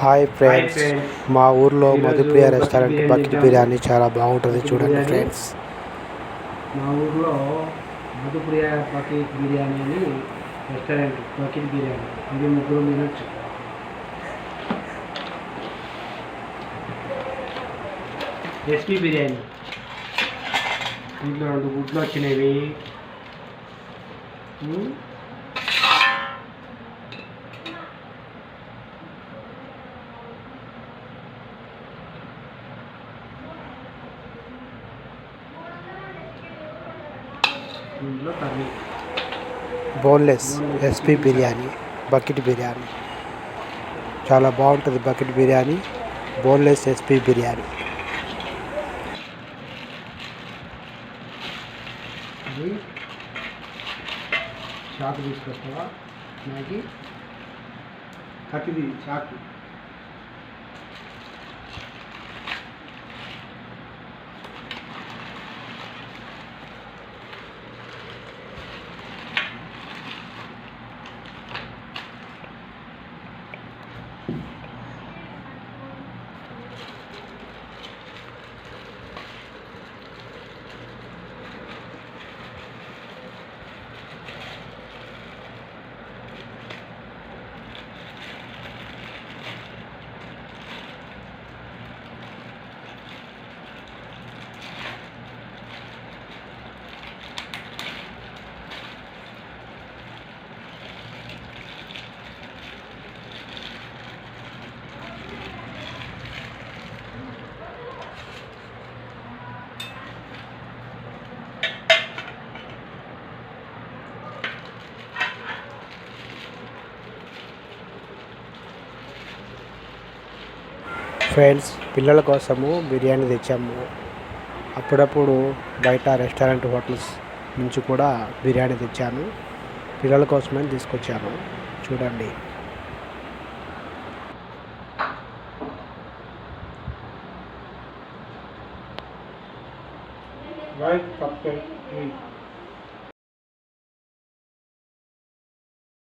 Hi friends. మా ఊర్లో Madhupriya restaurant bucket. Biryani చాలా బాగుంటుంది చూడండి. ఫ్రెండ్స్ మా ఊర్లో మధుప్రియ బకెట్ బిర్యానీ అని రెస్టారెంట్ బకెట్ బిర్యానీ. ఇది ముగ్గురు తినొచ్చు. ఎస్పీ బిర్యానీ. దీంట్లో రెండు గుడ్లు వచ్చినవి. Curry. Boneless SP biryani bucket biryani. చాలా బాగుంటుంది bucket biryani boneless SP biryani. అది చాకు తీసుకొస్తావా? మ్యాగీ? కత్తిది చాకు. ఫ్రెండ్స్ పిల్లల కోసము బిర్యానీ తెచ్చాము. అప్పుడప్పుడు బయట రెస్టారెంట్ హోటల్స్ నుంచి కూడా బిర్యానీ తెచ్చాను. పిల్లల కోసమని తీసుకొచ్చాను. చూడండి. రైట్